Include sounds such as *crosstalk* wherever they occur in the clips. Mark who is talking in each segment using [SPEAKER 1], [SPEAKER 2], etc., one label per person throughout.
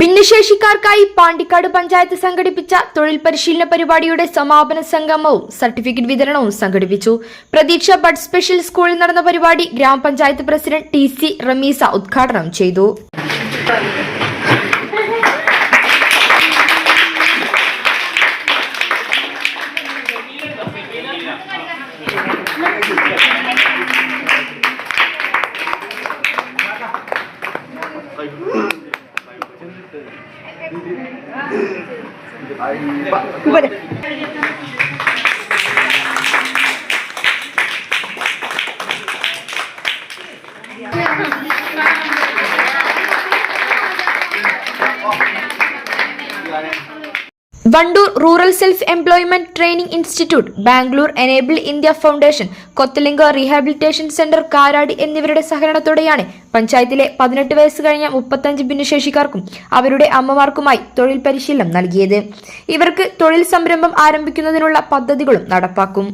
[SPEAKER 1] ഭിന്നശേഷിക്കാർക്കായി പാണ്ടിക്കാട് പഞ്ചായത്ത് സംഘടിപ്പിച്ച തൊഴിൽ പരിശീലന പരിപാടിയുടെ സമാപന സംഗമവും സർട്ടിഫിക്കറ്റ് വിതരണവും സംഘടിപ്പിച്ചു. പ്രതീക്ഷ ബഡ് സ്പെഷ്യൽ സ്കൂളിൽ നടന്ന പരിപാടി ഗ്രാമപഞ്ചായത്ത് പ്രസിഡന്റ് ടി സി റമീസ ഉദ്ഘാടനം ചെയ്തു. *laughs* cứ vậy Thank. Wandoor rural self employment training institute Bangalore Enable India Foundation Kothalinga rehabilitation centre Karadi എന്നിവരുടെ സഹകരണത്തോടെയാണ് പഞ്ചായത്തിലെ പതിനെട്ട് വയസ്സ് കഴിഞ്ഞ മുപ്പത്തഞ്ച് ഭിന്നശേഷിക്കാർക്കും അവരുടെ അമ്മമാർക്കുമായി തൊഴിൽ പരിശീലനം നൽകിയത്. ഇവർക്ക് തൊഴിൽ സംരംഭം ആരംഭിക്കുന്നതിനുള്ള പദ്ധതികളും നടപ്പാക്കും.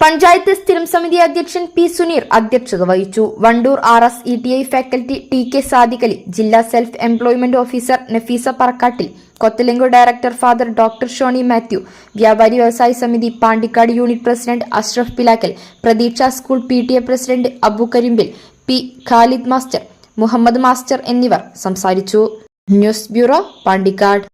[SPEAKER 1] പഞ്ചായത്ത് സ്ഥിരം സമിതി അധ്യക്ഷൻ പി സുനീർ അധ്യക്ഷത വഹിച്ചു. Wandoor R S E T I faculty T K Sadiqali ജില്ലാ self employment officer Nafeesa Parakkattil Kothalingo director father doctor Shoni Mathew വ്യാപാരി വ്യവസായ സമിതി Pandikkad unit president Ashraf Pilakkal Pratheeksha school P T A president Abu Karimbil P Khalid master Muhammad master എന്നിവർ സംസാരിച്ചു. News bureau Pandikkad.